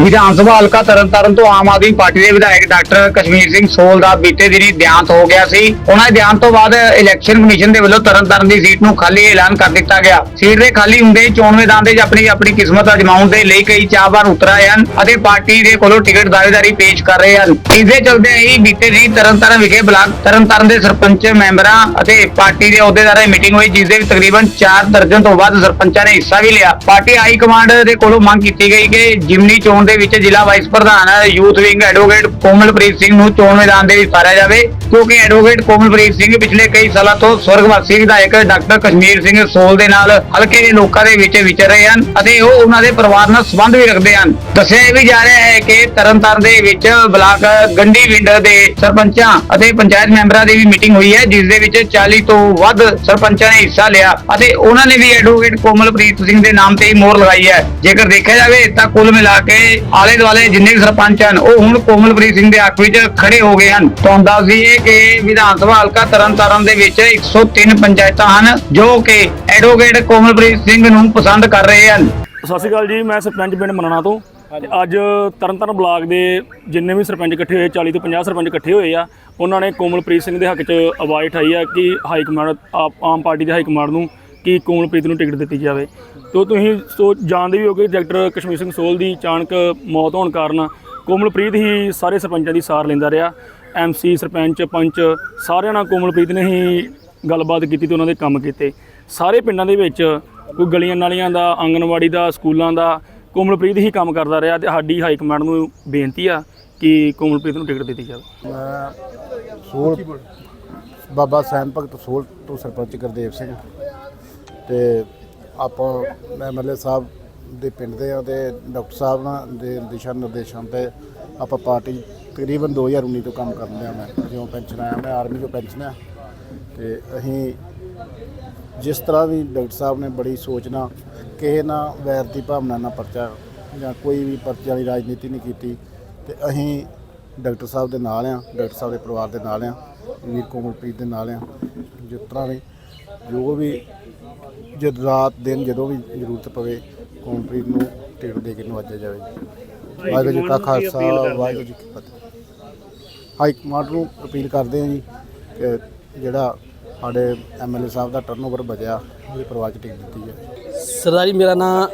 ਵਿਧਾਨ ਸਭਾ ਹਲਕਾ ਤਰਨਤਾਰਨ ਤੋਂ ਆਮ ਆਦਮੀ ਪਾਰਟੀ ਦੇ ਵਿਧਾਇਕ ਡਾਕਟਰ ਕਸ਼ਮੀਰ ਸਿੰਘ ਸੋਲ ਦਾ ਬੀਤੇ ਦਿਨੀ ਦੇਹਾਂਤ ਹੋ ਗਿਆ ਸੀ। ਉਹਨਾਂ ਦੇ ਦੇਹਾਂਤ ਤੋਂ ਬਾਅਦ ਇਲੈਕਸ਼ਨ ਕਮਿਸ਼ਨ ਦੇ ਵੱਲੋਂ ਤਰਨਤਾਰਨ ਦੀ ਸੀਟ ਨੂੰ ਖਾਲੀ ਐਲਾਨ ਕਰ ਦਿੱਤਾ ਗਿਆ। ਸੀਟ ਦੇ ਖਾਲੀ ਹੁੰਦੇ ਹੀ ਚੋਣ ਮੈਦਾਨ ਦੇ ਵਿੱਚ ਆਪਣੀ ਆਪਣੀ ਕਿਸਮਤ ਅਜਮਾਉਣ ਦੇ ਲਈ ਕਈ ਚਾਹਵਾਨ ਉਤਰ ਹਨ ਅਤੇ ਪਾਰਟੀ ਦੇ ਕੋਲੋਂ ਟਿਕਟ ਦਾਅਵੇਦਾਰੀ ਪੇਸ਼ ਕਰ ਰਹੇ ਹਨ। ਇਸ ਦੇ ਚਲਦੇ ਹੀ ਬੀਤੇ ਦਿਨੀ ਤਰਨਤਾਰਨ ਵਿਖੇ ਬਲਾਕ ਤਰਨਤਾਰਨ ਦੇ ਸਰਪੰਚ ਮੈਂਬਰਾਂ ਅਤੇ ਪਾਰਟੀ ਦੇ ਅਹੁਦੇਦਾਰਾਂ ਦੀ ਮੀਟਿੰਗ ਹੋਈ, ਜਿਸ ਦੇ ਵਿੱਚ ਤਕਰੀਬਨ 4 ਦਰਜਨ ਤੋਂ ਵੱਧ ਸਰਪੰਚਾਂ ਨੇ ਹਿੱਸਾ ਵੀ ਲਿਆ। ਪਾਰਟੀ ਹਾਈ ਕਮਾਂਡ ਦੇ ਕੋਲੋਂ ਮੰਗ ਕੀਤੀ ਗਈ ਕਿ ਜਿਮਨੀ ਚੋਣ ਦੇ ਵਿੱਚ ਜ਼ਿਲ੍ਹਾ ਵਾਈਸ ਪ੍ਰਧਾਨ youth wing advocate Komalpreet Singh ਨੂੰ ਚੋਣ ਮੈਦਾਨ ਦੇ ਵਿੱਚ ਉਤਾਰਿਆ ਜਾਵੇ। ਕਿਉਂਕਿ ਐਡਵੋਕੇਟ ਕੋਮਲਪ੍ਰੀਤ ਸਿੰਘ ਪਿਛਲੇ ਕਈ ਸਾਲਾਂ ਤੋਂ ਸਵਰਗਵਾਸੀ ਵਿਧਾਇਕ ਡਾਕਟਰ ਕਸ਼ਮੀਰ ਸਿੰਘ ਸੋਲ ਦੇ ਨਾਲ ਹਲਕੇ ਦੇ ਲੋਕਾਂ ਦੇ ਵਿੱਚ ਵਿਚਰ ਰਹੇ ਹਨ ਅਤੇ ਉਹ ਉਹਨਾਂ ਦੇ ਪਰਿਵਾਰ ਨਾਲ ਸੰਬੰਧ ਵੀ ਰੱਖਦੇ ਹਨ। ਦੱਸਿਆ ਇਹ ਵੀ ਜਾ ਰਿਹਾ ਹੈ ਕਿ ਤਰਨਤਾਰਨ ਦੇ ਵਿੱਚ ਬਲਾਕ ਗੰਡੀ ਵਿੰਡ ਦੇ ਸਰਪੰਚਾਂ ਅਤੇ ਪੰਚਾਇਤ ਮੈਂਬਰਾਂ ਦੀ ਵੀ ਮੀਟਿੰਗ ਹੋਈ ਹੈ, ਜਿਸ ਦੇ ਵਿੱਚ 40 ਤੋਂ ਵੱਧ ਸਰਪੰਚਾਂ ਨੇ ਹਿੱਸਾ ਲਿਆ ਅਤੇ ਉਹਨਾਂ ਨੇ ਵੀ ਐਡਵੋਕੇਟ ਕੋਮਲਪ੍ਰੀਤ ਸਿੰਘ ਦੇ ਨਾਮ ਤੇ ਹੀ ਮੋਹਰ ਲਗਾਈ ਹੈ। ਜੇਕਰ ਦੇਖਿਆ ਜਾਵੇ ਤਾਂ ਕੁੱਲ ਮਿਲਾ ਕੇ ਆਲੇ ਦੁਆਲੇ ਜਿੰਨੇ ਵੀ ਸਰਪੰਚ ਹਨ ਉਹ ਹੁਣ ਕੋਮਲਪ੍ਰੀਤ ਸਿੰਘ ਦੇ ਹੱਕ ਵਿੱਚ ਖੜੇ ਹੋ ਗਏ ਹਨ। ਤੁਹਾਨੂੰ ਦੱਸ ਦਈਏ ਕਿ ਵਿਧਾਨ ਸਭਾ ਹਲਕਾ ਤਰਨਤਾਰਨ ਦੇ ਵਿੱਚ 103 ਪੰਚਾਇਤਾਂ ਹਨ ਜੋ ਕਿ ਐਡਵੋਕੇਟ ਕੋਮਲਪ੍ਰੀਤ ਸਿੰਘ ਨੂੰ ਪਸੰਦ ਕਰ ਰਹੇ ਹਨ। ਸਤਿ ਸ਼੍ਰੀ ਅਕਾਲ ਜੀ ਮੈਂ ਸਰਪੰਚ ਪਿੰਡ ਮਨਾਣਾ ਤੋਂ। ਤੇ ਅੱਜ ਤਰਨਤਾਰਨ ਬਲਾਕ ਦੇ ਜਿੰਨੇ ਵੀ ਸਰਪੰਚ ਇਕੱਠੇ ਹੋਏ 40 ਤੋਂ 50 ਸਰਪੰਚ ਇਕੱਠੇ ਹੋਏ ਆ ਉਹਨਾਂ ਨੇ ਕੋਮਲਪ੍ਰੀਤ ਸਿੰਘ ਦੇ ਹੱਕ 'ਚ ਆਵਾਜ਼ ਉਠਾਈ ਆ ਕਿ high command AAP- Aam party ਦੇ ਹਾਈ ਕਮਾਂਡ ਨੂੰ ਕਿ ਕੋਮਲਪ੍ਰੀਤ ਨੂੰ ਟਿਕਟ ਦਿੱਤੀ ਜਾਵੇ। ਤੋਂ ਤੁਸੀਂ ਸੋ ਜਾਣਦੇ ਵੀ ਹੋਗੇ ਡਾਕਟਰ ਕਸ਼ਮੀਰ ਸਿੰਘ ਸੋਲ ਦੀ ਅਚਾਨਕ ਮੌਤ ਹੋਣ ਕਾਰਨ ਕੋਮਲਪ੍ਰੀਤ ਹੀ ਸਾਰੇ ਸਰਪੰਚਾਂ ਦੀ ਸਾਰ ਲੈਂਦਾ ਰਿਹਾ। ਐਮਸੀ ਸਰਪੰਚ, ਪੰਚ ਸਾਰਿਆਂ ਨਾਲ ਕੋਮਲਪ੍ਰੀਤ ਨੇ ਹੀ ਗੱਲਬਾਤ ਕੀਤੀ ਤੇ ਉਹਨਾਂ ਦੇ ਕੰਮ ਕੀਤੇ। ਸਾਰੇ ਪਿੰਡਾਂ ਦੇ ਵਿੱਚ ਕੋਈ ਗਲੀਆਂ ਨਾਲੀਆਂ ਦਾ ਆਂਗਣਵਾੜੀ ਦਾ, ਸਕੂਲਾਂ ਦਾ ਕੋਮਲਪ੍ਰੀਤ ਹੀ ਕੰਮ ਕਰਦਾ ਰਿਹਾ ਤੇ ਸਾਡੀ ਹਾਈ ਕਮਾਂਡ ਨੂੰ ਬੇਨਤੀ ਆ ਕਿ ਕੋਮਲਪ੍ਰੀਤ ਨੂੰ ਟਿਕਟ ਦਿੱਤੀ ਜਾਵੇ। ਮੈਂ ਸੋਲ ਬਾਬਾ ਸੈਨ ਭਗਤ ਸੋਲ ਤੋਂ ਸਰਪੰਚ ਗੁਰਦੇਵ ਸਿੰਘ। ਤੇ ਆਪਾਂ ਐਮਐਲਏ ਸਾਹਿਬ ਦੇ ਪਿੰਡ ਦੇ ਆ ਤੇ ਡਾਕਟਰ ਸਾਹਿਬ ਨਾਲ ਦੇ ਦਿਸ਼ਾ ਨਿਰਦੇਸ਼ਾਂ ਤੇ ਆਪਾਂ ਪਾਰਟੀ ਤਕਰੀਬਨ 2019 ਤੋਂ ਕੰਮ ਕਰਨ ਲਿਆ ਮੈਂ, ਜਿਉਂ ਪੈਨਸ਼ਨ ਆਇਆ, ਮੈਂ ਆਰਮੀ ਤੋਂ ਪੈਨਸ਼ਨ ਆ ਤੇ ਅਸੀਂ ਜਿਸ ਤਰ੍ਹਾਂ ਵੀ ਡਾਕਟਰ ਸਾਹਿਬ ਨੇ ਬੜੀ ਸੋਚ ਨਾਲ ਕਿਸੇ ਨਾਲ ਵੈਰ ਦੀ ਭਾਵਨਾ ਨਾਲ ਪਰਚਾ ਜਾਂ ਕੋਈ ਵੀ ਪਰਚੇ ਵਾਲੀ ਰਾਜਨੀਤੀ ਨਹੀਂ ਕੀਤੀ, ਤੇ ਅਸੀਂ ਡਾਕਟਰ ਸਾਹਿਬ ਦੇ ਨਾਲ ਆ ਡਾਕਟਰ ਸਾਹਿਬ ਦੇ ਪਰਿਵਾਰ ਦੇ ਨਾਲ ਆ ਵੀਰ ਕੋਮਲਪ੍ਰੀਤ ਦੇ ਨਾਲ ਆ ਜਿਸ ਤਰ੍ਹਾਂ ਵੀ ਜੋ ਵੀ ਜਦ ਰਾਤ ਦਿਨ ਜਦੋਂ ਵੀ ਜ਼ਰੂਰਤ ਪਵੇ ਕੋਮਲਪ੍ਰੀਤ ਨੂੰ ਟਿਕਟ ਦੇ ਕੇ ਨਵਾਜਿਆ ਜਾਵੇ। ਵਾਹਿਗੁਰੂ ਜੀ ਕਾ ਖਾਲਸਾ ਵਾਹਿਗੁਰੂ ਜੀ ਕੀ ਫਤਿਹ। ਹਾਈ ਕਮਾਂਡ ਨੂੰ ਅਪੀਲ ਕਰਦੇ ਹਾਂ ਜੀ ਕਿ ਜਿਹੜਾ ਸਾਡੇ ਐਮਐਲਏ ਸਾਹਿਬ ਦਾ ਟਰਨਓਵਰ ਬਚਿਆ ਉਹਦੇ ਪਰਿਵਾਰ 'ਚ ਟਿਕਟ ਦਿੱਤੀ ਜਾਵੇ। ਸਰਦਾਰ ਜੀ ਮੇਰਾ ਨਾਮ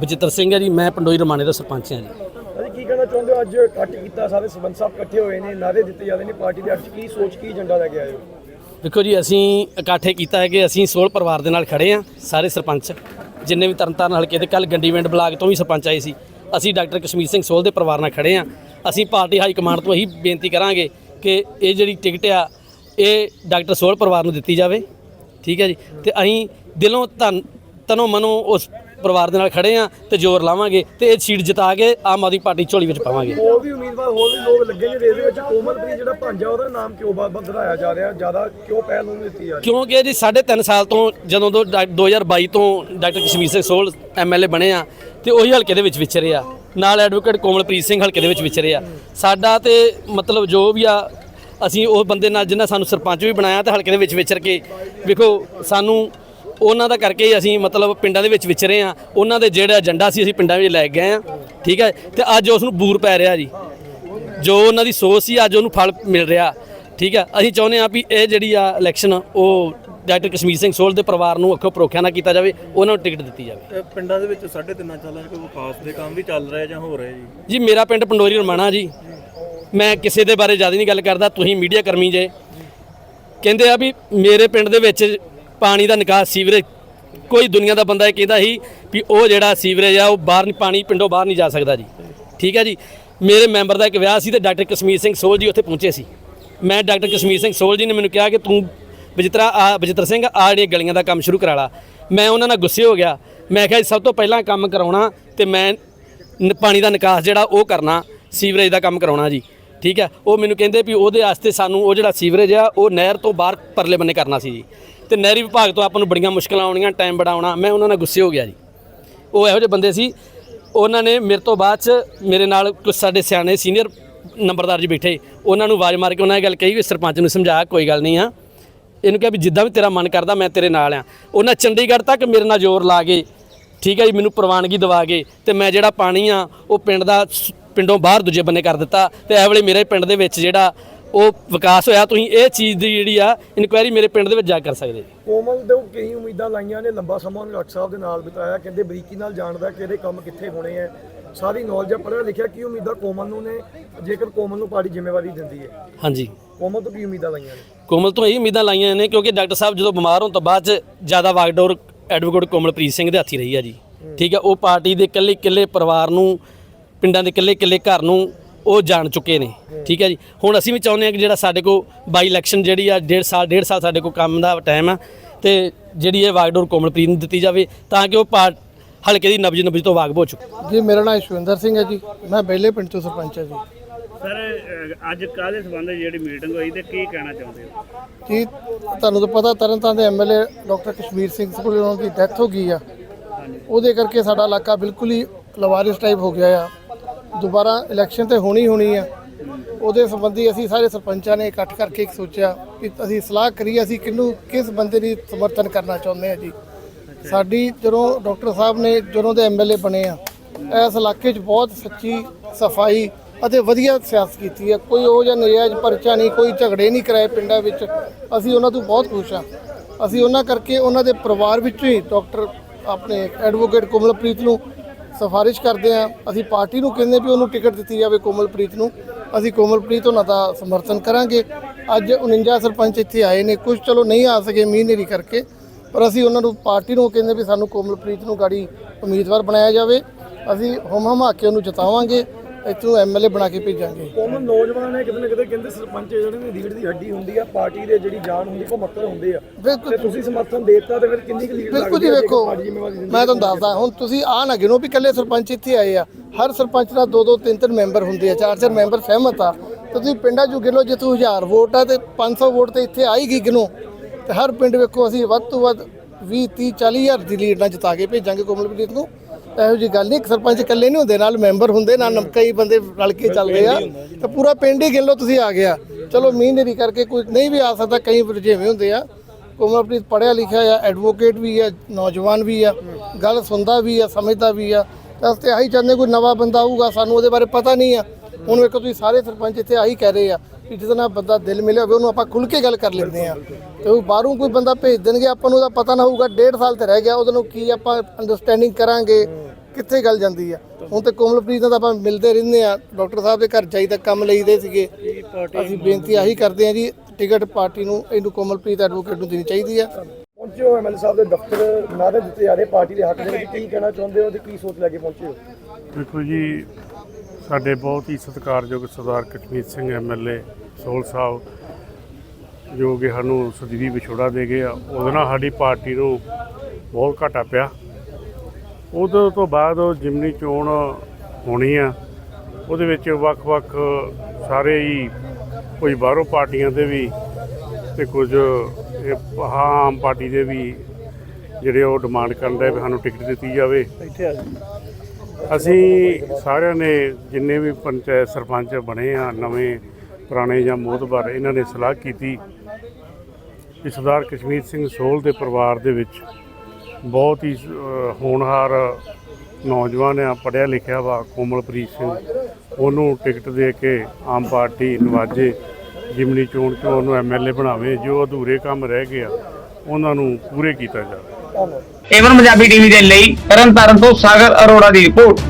ਬਚਿੱਤਰ ਸਿੰਘ ਹੈ ਜੀ ਮੈਂ ਪੰਡੋਈ ਰਮਾਣੇ ਦਾ ਸਰਪੰਚ ਹਾਂ ਜੀ। ਕੀ ਕਹਿਣਾ ਚਾਹੁੰਦੇ ਹੋ? ਅੱਜ ਇਕੱਠ ਕੀਤਾ ਸਾਰੇ ਸਰਪੰਚ ਸਾਹਿਬ ਇਕੱਠੇ ਹੋਏ ਨੇ ਨਾਰੇ ਦਿੱਤੇ ਜਾਂਦੇ ਨੇ ਪਾਰਟੀ ਦੇ ਅੱਜ ਕੀ ਸੋਚ ਕੀ ਏਜੰਡਾ ਲੈ ਕੇ ਆਏ ਹੋ? ਦੇਖੋ ਜੀ, ਅਸੀਂ ਇਕੱਠੇ ਕੀਤਾ ਹੈ ਕਿ ਅਸੀਂ ਸੋਲ ਪਰਿਵਾਰ ਦੇ ਨਾਲ ਖੜੇ ਹਾਂ, ਸਾਰੇ ਸਰਪੰਚ, ਜਿੰਨੇ ਵੀ ਤਰਨਤਾਰਨ ਹਲਕੇ ਦੇ ਕੱਲ ਗੰਡੀਵਿੰਡ ਬਲਾਕ ਤੋਂ ਵੀ ਸਰਪੰਚ ਆਏ ਸੀ। ਅਸੀਂ ਡਾਕਟਰ ਕਸ਼ਮੀਰ ਸਿੰਘ ਸੋਲ ਦੇ ਪਰਿਵਾਰ ਨਾਲ ਖੜੇ ਹਾਂ। ਅਸੀਂ ਪਾਰਟੀ ਹਾਈ ਕਮਾਂਡ ਤੋਂ ਇਹੀ ਬੇਨਤੀ ਕਰਾਂਗੇ ਕਿ ਇਹ ਜਿਹੜੀ ਟਿਕਟ ਆ, ਇਹ ਡਾਕਟਰ ਸੋਲ ਪਰਿਵਾਰ ਨੂੰ ਦਿੱਤੀ ਜਾਵੇ। ਠੀਕ ਹੈ ਜੀ? ਤੇ ਅਸੀਂ ਦਿਲੋਂ ਧੰਨ ਤਨੋਂ ਮਨੋਂ ਉਸ ਪਰਿਵਾਰ ਦੇ ਨਾਲ ਖੜੇ ਹਾਂ ਤੇ ਜ਼ੋਰ ਲਾਵਾਂਗੇ ਤੇ ਇਹ ਸੀਟ ਜਿਤਾ ਕੇ ਆਮ ਆਦਮੀ ਪਾਰਟੀ ਝੋਲੀ ਵਿੱਚ ਪਾਵਾਂਗੇ। ਹੋਰ ਵੀ ਉਮੀਦਵਾਰ ਹੋਰ ਵੀ ਲੋਕ ਲੱਗੇ ਨੇ ਰੇਸ ਦੇ ਵਿੱਚ। ਕੋਮਲਪ੍ਰੀਤ ਜਿਹੜਾ ਭਾਂਜਾ ਉਹਦਾ ਨਾਮ ਕਿਉਂ ਬਦਲਾਇਆ ਜਾ ਰਿਹਾ? ਜ਼ਿਆਦਾ ਕਿਉਂ ਪਹਿਲ ਉਹਨੂੰ ਦਿੱਤੀ ਜਾ ਰਹੀ? ਕਿਉਂਕਿ ਜੀ 3.5 ਸਾਲ ਤੋਂ ਜਦੋਂ ਤੋਂ ਡਾ- 2022 ਤੋਂ ਡਾਕਟਰ ਕਸ਼ਮੀਰ ਸਿੰਘ ਸੋਲ ਐਮਐਲਏ ਬਣੇ ਆ ਤੇ ਉਹੀ ਹਲਕੇ ਦੇ ਵਿੱਚ ਵਿਚਰੇ ਆ। ਨਾਲ ਐਡਵੋਕੇਟ ਕੋਮਲਪ੍ਰੀਤ ਸਿੰਘ ਹਲਕੇ ਦੇ ਵਿੱਚ ਵਿਚਰੇ ਆ। ਸਾਡਾ ਤੇ ਮਤਲਬ ਜੋ ਵੀ ਆ ਅਸੀਂ ਉਹ ਬੰਦੇ ਨਾਲ ਜਿਨ੍ਹਾਂ ਸਾਨੂੰ ਸਰਪੰਚ ਵੀ ਬਣਾਇਆ ਤੇ ਹਲਕੇ ਦੇ ਵਿੱਚ ਵਿਚਰ ਕੇ ਵੇਖੋ ਸਾਨੂੰ ਉਹਨਾਂ ਦਾ ਕਰਕੇ ਹੀ ਅਸੀਂ ਮਤਲਬ ਪਿੰਡਾਂ ਦੇ ਵਿੱਚ ਵਿਚਰੇ ਆ ਉਹਨਾਂ ਦੇ ਜਿਹੜਾ ਏਜੰਡਾ ਸੀ ਅਸੀਂ ਪਿੰਡਾਂ ਵਿੱਚ ਲੈ ਗਏ ਆ ਠੀਕ ਹੈ? ਤੇ ਅੱਜ ਉਸ ਨੂੰ ਬੂਰ ਪੈ ਰਿਹਾ ਜੀ। ਜੋ ਉਹਨਾਂ ਦੀ ਸੋਚ ਸੀ ਅੱਜ ਉਹਨੂੰ ਫਲ ਮਿਲ ਰਿਹਾ। ਠੀਕ ਹੈ? ਅਸੀਂ ਚਾਹੁੰਦੇ ਹਾਂ ਵੀ ਇਹ ਜਿਹੜੀ ਆ ਇਲੈਕਸ਼ਨ ਉਹ ਡਾਕਟਰ ਕਸ਼ਮੀਰ ਸਿੰਘ ਸੋਲ ਦੇ ਪਰਿਵਾਰ ਨੂੰ ਅੱਖੋਂ ਪਰੋਖਿਆ ਨਾ ਕੀਤਾ ਜਾਵੇ ਉਹਨਾਂ ਨੂੰ ਟਿਕਟ ਦਿੱਤੀ ਜਾਵੇ। ਪਿੰਡਾਂ ਦੇ ਵਿੱਚ ਸਾਢੇ ਤਿੰਨਾਂ ਸਾਲਾਂ 'ਚ ਕੋਈ ਵਿਕਾਸ ਦੇ ਕੰਮ ਵੀ ਚੱਲ ਰਹੇ ਜਾਂ ਹੋ ਰਹੇ ਜੀ? ਜੀ ਮੇਰਾ ਪਿੰਡ ਪੰਡੋਰੀ ਰਮਾਣਾ ਜੀ। ਮੈਂ ਕਿਸੇ ਦੇ ਬਾਰੇ ਜ਼ਿਆਦਾ ਨਹੀਂ ਗੱਲ ਕਰਦਾ ਤੁਸੀਂ ਮੀਡੀਆ ਕਰਮੀ ਜੇ। ਕਹਿੰਦੇ ਆ ਵੀ ਮੇਰੇ ਪਿੰਡ ਦੇ ਵਿੱਚ ਪਾਣੀ ਦਾ ਨਿਕਾਸ ਸੀਵਰੇਜ, ਕੋਈ ਦੁਨੀਆ ਦਾ ਬੰਦਾ ਇਹ ਕਹਿੰਦਾ ਸੀ ਵੀ ਉਹ ਜਿਹੜਾ ਸੀਵਰੇਜ ਆ, ਉਹ ਬਾਹਰ ਨਹੀਂ ਪਾਣੀ ਪਿੰਡੋਂ ਬਾਹਰ ਨਹੀਂ ਜਾ ਸਕਦਾ ਜੀ। ਠੀਕ ਹੈ ਜੀ? ਮੇਰੇ ਮੈਂਬਰ ਦਾ ਇੱਕ ਵਿਆਹ ਸੀ ਤੇ ਡਾਕਟਰ ਕਸ਼ਮੀਰ ਸਿੰਘ ਸੋਲ ਜੀ ਉੱਥੇ ਪਹੁੰਚੇ ਸੀ। ਮੈਂ ਡਾਕਟਰ ਕਸ਼ਮੀਰ ਸਿੰਘ ਸੋਲ ਜੀ ਨੇ ਮੈਨੂੰ ਕਿਹਾ ਕਿ ਤੂੰ ਬਜਿੱਤਰਾ ਆ ਬਜਿੱਤਰ ਸਿੰਘ, ਆ ਜਿਹੜੀਆਂ ਗਲੀਆਂ ਦਾ ਕੰਮ ਸ਼ੁਰੂ ਕਰਾ ਲਾ। ਮੈਂ ਉਹਨਾਂ ਨਾਲ ਗੁੱਸੇ ਹੋ ਗਿਆ। ਮੈਂ ਕਿਹਾ ਜੀ, ਸਭ ਤੋਂ ਪਹਿਲਾਂ ਕੰਮ ਕਰਾਉਣਾ ਤੇ ਮੈਂ ਪਾਣੀ ਦਾ ਨਿਕਾਸ ਜਿਹੜਾ ਉਹ ਕਰਨਾ, ਸੀਵਰੇਜ ਦਾ ਕੰਮ ਕਰਾਉਣਾ ਜੀ। ਠੀਕ ਹੈ? ਉਹ ਮੈਨੂੰ ਕਹਿੰਦੇ ਵੀ ਉਹਦੇ ਵਾਸਤੇ ਸਾਨੂੰ ਉਹ ਜਿਹੜਾ ਸੀਵਰੇਜ ਆ, ਉਹ ਨਹਿਰ ਤੋਂ ਬਾਹਰ ਪਰਲੇ ਬੰਨੇ ਕਰਨਾ ਸੀ ਜੀ। ਤੇ ਨਹਿਰੀ ਵਿਭਾਗ ਤੋਂ ਆਪਾਂ ਨੂੰ ਬੜੀਆਂ ਮੁਸ਼ਕਲਾਂ ਆਉਣੀਆਂ ਟਾਈਮ ਬੜਾ ਆਉਣਾ। ਮੈਂ ਉਹਨਾਂ ਨਾਲ ਗੁੱਸੇ ਹੋ ਗਿਆ ਜੀ। ਉਹ ਇਹੋ ਜਿਹੇ ਬੰਦੇ ਸੀ। ਉਹਨਾਂ ਨੇ ਮੇਰੇ ਤੋਂ ਬਾਅਦ ਚ ਮੇਰੇ ਨਾਲ ਕੁਝ ਸਾਡੇ ਸਿਆਣੇ ਸੀਨੀਅਰ ਨੰਬਰਦਾਰ ਜੀ ਬੈਠੇ। ਉਹਨਾਂ ਨੂੰ ਆਵਾਜ਼ ਮਾਰ ਕੇ ਉਹਨਾਂ ਨੇ ਗੱਲ ਕਹੀ ਵੀ ਸਰਪੰਚ ਨੂੰ ਸਮਝਾ, ਕੋਈ ਗੱਲ ਨਹੀਂ ਆ। ਇਹਨੂੰ ਕਿਹਾ ਵੀ ਜਿੱਦਾਂ ਵੀ ਤੇਰਾ ਮਨ ਕਰਦਾ, ਮੈਂ ਤੇਰੇ ਨਾਲ ਆ। ਉਹਨਾਂ ਚੰਡੀਗੜ੍ਹ ਤੱਕ ਮੇਰੇ ਨਾਲ ਜ਼ੋਰ ਲਾ ਗਏ ਠੀਕ ਹੈ ਜੀ, ਮੈਨੂੰ ਪ੍ਰਵਾਨਗੀ ਦਵਾ ਗਏ ਤੇ ਮੈਂ ਜਿਹੜਾ ਪਾਣੀ ਆ, ਉਹ ਪਿੰਡ ਦਾ ਸ- ਪਿੰਡੋਂ ਬਾਹਰ ਦੂਜੇ ਬੰਨੇ ਕਰ ਦਿੱਤਾ ਤੇ ਇਹ ਵੇਲੇ ਮੇਰੇ ਪਿੰਡ ਦੇ ਵਿੱਚ ਜਿਹੜਾ ਉਹ ਵਿਕਾਸ ਹੋਇਆ ਤੁਸੀਂ ਇਹ ਚੀਜ਼ ਦੀ ਜਿਹੜੀ ਆ ਇਨਕੁਆਇਰੀ ਮੇਰੇ ਪਿੰਡ ਦੇ ਵਿੱਚ ਜਾ ਕੇ ਕਰ ਸਕਦੇ ਜੀ। ਕੋਮਲ ਦੇ ਕਈ ਉਮੀਦਾਂ ਲਾਈਆਂ ਨੇ ਲੰਬਾ ਸਮਾਂ ਉਹਨੇ ਡਾਕਟਰ ਸਾਹਿਬ ਦੇ ਨਾਲ ਬਿਤਾਇਆ ਕਹਿੰਦੇ ਬਰੀਕੀ ਨਾਲ ਜਾਣਦਾ ਕਿਹੜੇ ਕੰਮ ਕਿੱਥੇ ਹੋਣੇ ਆ। ਸਾਰੀ ਨੌਲੇਜ ਪੜ੍ਹਿਆ ਲਿਖਿਆ ਕੀ ਉਮੀਦਾਂ ਕੋਮਲ ਨੂੰ ਨੇ ਜੇਕਰ ਕੋਮਲ ਨੂੰ ਪਾਰਟੀ ਜ਼ਿੰਮੇਵਾਰੀ ਦਿੰਦੀ ਹੈ ਹਾਂਜੀ। ਕੋਮਲ ਤੋਂ ਕੀ ਉਮੀਦਾਂ ਲਾਈਆਂ ਨੇ? ਕੋਮਲ ਤੋਂ ਇਹ ਉਮੀਦਾਂ ਲਾਈਆਂ ਨੇ ਕਿਉਂਕਿ ਡਾਕਟਰ ਸਾਹਿਬ ਜਦੋਂ ਬਿਮਾਰ ਹੋਣ ਤੋਂ ਬਾਅਦ ਚ ਜ਼ਿਆਦਾ ਵਾਗਡੋਰ ਐਡਵੋਕੇਟ ਕੋਮਲਪ੍ਰੀਤ ਸਿੰਘ ਦੇ ਹੱਥੀ ਰਹੀ ਆ ਜੀ। ਠੀਕ ਹੈ ਉਹ ਪਾਰਟੀ ਦੇ ਇਕੱਲੇ ਇਕੱਲੇ ਪਰਿਵਾਰ ਨੂੰ ਪਿੰਡਾਂ ਦੇ ਇਕੱਲੇ ਇਕੱਲੇ ਘਰ ਨੂੰ ਉਹ ਜਾਣ ਚੁੱਕੇ ਨੇ। ਠੀਕ ਹੈ ਜੀ। ਹੁਣ ਅਸੀਂ ਵੀ ਚਾਹੁੰਦੇ ਹਾਂ ਕਿ ਜਿਹੜਾ ਸਾਡੇ ਕੋਲ ਬਾਈ ਇਲੈਕਸ਼ਨ ਜਿਹੜੀ ਆ ਡੇਢ ਸਾਲ ਡੇਢ ਸਾਲ ਸਾਡੇ ਕੋਲ ਕੰਮ ਦਾ ਟਾਈਮ ਆ ਤੇ ਜਿਹੜੀ ਇਹ ਵਾਗਡੋਰ ਕੋਮਲਪ੍ਰੀਤ ਨੂੰ ਦਿੱਤੀ ਜਾਵੇ ਤਾਂ ਕਿ ਉਹ ਪਾਰ ਹਲਕੇ ਦੀ ਨਬਜ ਨਬਜ ਤੋਂ ਵਾਗਬ ਹੋ ਚੁੱਕੇ। ਜੀ ਮੇਰਾ ਨਾਮ ਇਸ਼ਵਿੰਦਰ ਸਿੰਘ ਹੈ ਜੀ। ਮੈਂ ਬੇਲੇ ਪਿੰਡ ਤੋਂ ਸਰਪੰਚ ਹਾਂ ਜੀ। ਸਰ ਅੱਜ ਕਾਹਦੇ ਸੰਬੰਧ ਜਿਹੜੀ ਮੀਟਿੰਗ ਹੋਈ ਤੇ ਕੀ ਕਹਿਣਾ ਚਾਹੁੰਦੇ ਹੋ? ਜੀ ਤੁਹਾਨੂੰ ਤਾਂ ਪਤਾ ਤਰਨਤਾਰਨ ਦੇ ਐਮਐਲਏ ਡਾਕਟਰ ਕਸ਼ਮੀਰ ਸਿੰਘ ਕੋਲ ਉਹਨਾਂ ਦੀ ਡੈਥ ਹੋ ਗਈ ਆ। ਉਹਦੇ ਕਰਕੇ ਸਾਡਾ ਇਲਾਕਾ ਬਿਲਕੁਲ ਹੀ ਲਵਾਰਿਸ ਟਾਈਪ ਹੋ ਗਿਆ ਆ। ਦੁਬਾਰਾ ਇਲੈਕਸ਼ਨ ਤੇ ਹੋਣੀ ਹੋਣੀ ਆ। ਉਹਦੇ ਸੰਬੰਧੀ ਅਸੀਂ ਸਾਰੇ ਸਰਪੰਚਾਂ ਨੇ ਇਕੱਠ ਕਰਕੇ ਇੱਕ ਸੋਚਿਆ ਕਿ ਅਸੀਂ ਸਲਾਹ ਕਰੀਏ ਅਸੀਂ ਕਿਹਨੂੰ, ਕਿਸ ਬੰਦੇ ਦੀ ਸਮਰਥਨ ਕਰਨਾ ਚਾਹੁੰਦੇ ਆ ਜੀ। ਸਾਡੀ ਜਦੋਂ ਡਾਕਟਰ ਸਾਹਿਬ ਨੇ, ਜਦੋਂ ਦੇ ਐਮਐਲਏ ਬਣੇ ਆ, ਇਸ ਇਲਾਕੇ 'ਚ ਬਹੁਤ ਸੱਚੀ ਸਫ਼ਾਈ ਅਤੇ ਵਧੀਆ ਸਿਆਸਤ ਕੀਤੀ ਹੈ ਕੋਈ ਉਹ ਜਿਹਾ ਨਜਾਇਜ਼ ਪਰਚਾ ਨਹੀਂ, ਕੋਈ ਝਗੜੇ ਨਹੀਂ ਕਰਾਏ ਪਿੰਡਾਂ ਵਿੱਚ। ਅਸੀਂ ਉਹਨਾਂ ਤੋਂ ਬਹੁਤ ਖੁਸ਼ ਹਾਂ ਅਸੀਂ ਉਹਨਾਂ ਕਰਕੇ ਉਹਨਾਂ ਦੇ ਪਰਿਵਾਰ ਵਿੱਚ ਹੀ ਡਾਕਟਰ ਆਪਣੇ ਐਡਵੋਕੇਟ ਕੋਮਲਪ੍ਰੀਤ ਨੂੰ ਸਿਫਾਰਿਸ਼ ਕਰਦੇ ਹਾਂ। ਅਸੀਂ ਪਾਰਟੀ ਨੂੰ ਕਹਿੰਦੇ ਵੀ ਉਹਨੂੰ ਟਿਕਟ ਦਿੱਤੀ ਜਾਵੇ ਕੋਮਲਪ੍ਰੀਤ ਨੂੰ। ਅਸੀਂ ਕੋਮਲਪ੍ਰੀਤ ਉਹਨਾਂ ਦਾ ਸਮਰਥਨ ਕਰਾਂਗੇ। ਅੱਜ 49 ਸਰਪੰਚ ਇੱਥੇ ਆਏ ਨੇ। ਕੁਝ ਚਲੋ ਨਹੀਂ ਆ ਸਕੇ ਮੀਂਹ ਨੇਰੀ ਕਰਕੇ, ਪਰ ਅਸੀਂ ਉਹਨਾਂ ਨੂੰ ਪਾਰਟੀ ਨੂੰ ਕਹਿੰਦੇ ਵੀ ਸਾਨੂੰ ਕੋਮਲਪ੍ਰੀਤ ਨੂੰ ਗਾੜੀ ਉਮੀਦਵਾਰ ਬਣਾਇਆ ਜਾਵੇ। ਅਸੀਂ ਹਮ ਹਮਾ ਕੇ ਉਹਨੂੰ ਜਿਤਾਵਾਂਗੇ। ਇੱਥੋਂ ਐਮਐਲਏ ਬਣਾ ਕੇ ਭੇਜਾਂਗੇ। ਕੋਮਲ ਨੌਜਵਾਨ ਹੈ ਕਿਤੇ ਨਾ ਕਿਤੇ ਕਹਿੰਦੇ ਸਰਪੰਚ ਜਿਹੜੇ ਨੇ ਰੀੜ ਦੀ ਹੱਡੀ ਹੁੰਦੀ ਆ ਪਾਰਟੀ ਦੇ ਜਿਹੜੀ ਜਾਨ ਹੁੰਦੀ ਕੋ ਮੱਕਰ ਹੁੰਦੇ ਆ। ਤੇ ਤੁਸੀਂ ਸਮਰਥਨ ਦੇਤਾ ਤੇ ਫਿਰ ਕਿੰਨੀ ਕੁ ਲੀਡ ਬਿਲਕੁਲ ਜੀ ਵੇਖੋ ਮੈਂ ਤੁਹਾਨੂੰ ਦੱਸਦਾ ਹੁਣ ਤੁਸੀਂ ਆ ਨਾ ਗਿਣੋ ਵੀ ਇਕੱਲੇ ਸਰਪੰਚ ਇੱਥੇ ਆਏ ਆ। ਹਰ ਸਰਪੰਚ ਦਾ ਦੋ ਦੋ ਤਿੰਨ ਤਿੰਨ ਮੈਂਬਰ ਹੁੰਦੇ ਆ ਚਾਰ ਚਾਰ ਮੈਂਬਰ ਸਹਿਮਤ ਆ। ਤੁਸੀਂ ਪਿੰਡਾਂ 'ਚੋਂ ਗਿਣੋ ਜੇ ਤੂੰ 1000 ਵੋਟ ਆ ਤੇ 500 ਵੋਟ ਤੇ ਇੱਥੇ ਆਏਗੀ ਗਿਣੋ। ਤੇ ਹਰ ਪਿੰਡ ਵੇਖੋ ਅਸੀਂ ਵੱਧ ਤੋਂ ਵੱਧ 20 30 40 ਹਜ਼ਾਰ ਦੀ ਲੀਡ ਨਾਲ ਜਿਤਾ ਕੇ ਭੇਜਾਂਗੇ ਕੋਮਲਪ੍ਰੀਤ ਨੂੰ। ਇਹੋ ਜੀ ਗੱਲ ਨਹੀਂ, ਇੱਕ ਸਰਪੰਚ ਇਕੱਲੇ ਨਹੀਂ ਹੁੰਦੇ, ਨਾਲ ਮੈਂਬਰ ਹੁੰਦੇ, ਨਾਲ ਕਈ ਬੰਦੇ ਰਲ ਕੇ ਚੱਲਦੇ ਆ। ਤੇ ਪੂਰਾ ਪਿੰਡ ਹੀ ਗਿਣ ਲਓ, ਤੁਸੀਂ ਆ ਗਿਆ। ਚਲੋ ਮੀਂਹ ਨੇਰੀ ਕਰਕੇ ਕੋਈ ਨਹੀਂ ਵੀ ਆ ਸਕਦਾ, ਕਈ ਰੁਝੇਵੇਂ ਹੁੰਦੇ ਆ। ਕੋਮਲਪ੍ਰੀਤ ਪੜ੍ਹਿਆ ਲਿਖਿਆ ਆ, ਐਡਵੋਕੇਟ ਵੀ ਆ, ਨੌਜਵਾਨ ਵੀ ਆ, ਗੱਲ ਸੁਣਦਾ ਵੀ ਆ, ਸਮਝਦਾ ਵੀ ਆ। ਤਾਂ ਅਸੀਂ ਤੇ ਆਹੀ ਚਾਹੁੰਦੇ ਕੋਈ ਨਵਾਂ ਬੰਦਾ ਆਊਗਾ, ਸਾਨੂੰ ਉਹਦੇ ਬਾਰੇ ਪਤਾ ਨਹੀਂ ਆ। ਹੁਣ ਵੇਖੋ, ਤੁਸੀਂ ਸਾਰੇ ਸਰਪੰਚ ਇੱਥੇ ਆਹੀ ਕਹਿ ਰਹੇ ਆ ਕਿ ਜਿਹਦੇ ਨਾਲ ਬੰਦਾ ਦਿਲ ਮਿਲਿਆ ਹੋਵੇ, ਉਹਨੂੰ ਆਪਾਂ ਖੁੱਲ ਕੇ ਗੱਲ ਕਰ ਲੈਂਦੇ ਆ। ਤੇ ਉਹ ਬਾਹਰੋਂ ਕੋਈ ਬੰਦਾ ਭੇਜ ਦੇਣਗੇ, ਆਪਾਂ ਨੂੰ ਉਹਦਾ ਪਤਾ ਨਾ ਹੋਊਗਾ, ਡੇਢ ਸਾਲ ਤੇ ਰਹਿ ਗਿਆ, ਉਹਦੇ ਨੂੰ ਕੀ ਆਪਾਂ ਅੰਡਰਸਟੈਂਡਿੰਗ ਕਰਾਂਗੇ। ਕਿੱਥੇ ਗੱਲ ਜਾਂਦੀ ਆ? ਹੁਣ ਤੇ ਕੋਮਲਪ੍ਰੀਤ ਨਾਲ ਤਾਂ ਆਪਾਂ ਮਿਲਦੇ ਰਹਿੰਦੇ ਆ। ਡਾਕਟਰ ਸਾਹਿਬ ਦੇ ਘਰ ਜਾਈਦਾ ਕੰਮ ਲਈਦੇ ਸੀਗੇ। ਅਸੀਂ ਬੇਨਤੀ ਆਹੀ ਕਰਦੇ ਆ ਜੀ ਟਿਕਟ ਪਾਰਟੀ ਨੂੰ ਇਹਨੂੰ ਕੋਮਲਪ੍ਰੀਤ ਐਡਵੋਕੇਟ ਨੂੰ ਦੇਣੀ ਚਾਹੀਦੀ ਆ। ਪਹੁੰਚੇ ਹੋ ਐਮਐਲਏ ਸਾਹਿਬ ਦੇ ਦਫ਼ਤਰ ਨਾਰੇ ਦਿੱਤੇ ਜਾ ਰਹੇ ਪਾਰਟੀ ਦੇ ਹੱਕ ਦੇ ਵਿੱਚ ਕੀ ਕਹਿਣਾ ਚਾਹੁੰਦੇ ਹੋ ਤੇ ਕੀ ਸੋਚ ਲੈ ਕੇ ਪਹੁੰਚੇ ਹੋ? ਦੇਖੋ ਜੀ ਸਾਡੇ ਬਹੁਤ ਹੀ ਸਤਿਕਾਰਯੋਗ ਸਰਦਾਰ ਕਸ਼ਮੀਰ ਸਿੰਘ ਐਮਐਲਏ ਸੋਲ ਸਾਹਿਬ ਜੋ ਕਿ ਸਾਨੂੰ ਸਦੀਵੀ ਵਿਛੋੜਾ ਦੇ ਗਏ ਆ ਉਹਦੇ ਨਾਲ ਸਾਡੀ ਪਾਰਟੀ ਨੂੰ ਬਹੁਤ ਘਾਟਾ ਪਿਆ। ਉਹਦੇ ਤੋਂ ਬਾਅਦ ਉਹ ਜਿਮਨੀ ਚੋਣ ਹੋਣੀ ਆ। ਉਹਦੇ ਵਿੱਚ ਵੱਖ-ਵੱਖ ਸਾਰੇ ਹੀ ਕੋਈ ਬਾਹਰੋਂ ਪਾਰਟੀਆਂ ਦੇ ਵੀ ਤੇ ਕੁਝ ਇਹ ਆਮ ਪਾਰਟੀ ਦੇ ਵੀ ਜਿਹੜੇ ਉਹ ਡਿਮਾਂਡ ਕਰਨ ਦੇ ਵੀ ਸਾਨੂੰ ਟਿਕਟ ਦਿੱਤੀ ਜਾਵੇ। ਅਸੀਂ ਸਾਰਿਆਂ ਨੇ ਜਿੰਨੇ ਵੀ ਪੰਚਾਇਤ ਸਰਪੰਚ ਬਣੇ ਆ ਨਵੇਂ ਪੁਰਾਣੇ ਜਾਂ ਮੋਹਤਬਰ ਇਹਨਾਂ ਨੇ ਸਲਾਹ ਕੀਤੀ ਕਿ ਸਰਦਾਰ ਕਸ਼ਮੀਰ ਸਿੰਘ ਸੋਲ ਦੇ ਪਰਿਵਾਰ ਦੇ ਵਿੱਚ ਬਹੁਤ ਹੀ ਅ, ਹੋਣਹਾਰ ਨੌਜਵਾਨ ਆ ਪੜ੍ਹਿਆ ਲਿਖਿਆ ਵਾ ਕੋਮਲਪ੍ਰੀਤ ਸਿੰਘ। ਉਹਨੂੰ ਟਿਕਟ ਦੇ ਕੇ ਆਮ ਪਾਰਟੀ ਨਵਾਜੇ ਜਿਮਨੀ ਚੋਣ ਚੋਂ ਉਹਨੂੰ ਐਮਐਲਏ ਬਣਾਵੇ ਜੋ ਅਧੂਰੇ ਕੰਮ ਰਹਿ ਗਏ ਆ ਉਹਨਾਂ ਨੂੰ ਪੂਰੇ ਕੀਤਾ ਜਾਵੇ। ਏਵਨ ਪੰਜਾਬੀ ਟੀਵੀ ਦੇ ਲਈ ਤਰਨਤਾਰਨ ਤੋਂ ਸਾਗਰ ਅਰੋੜਾ ਦੀ ਰਿਪੋਰਟ।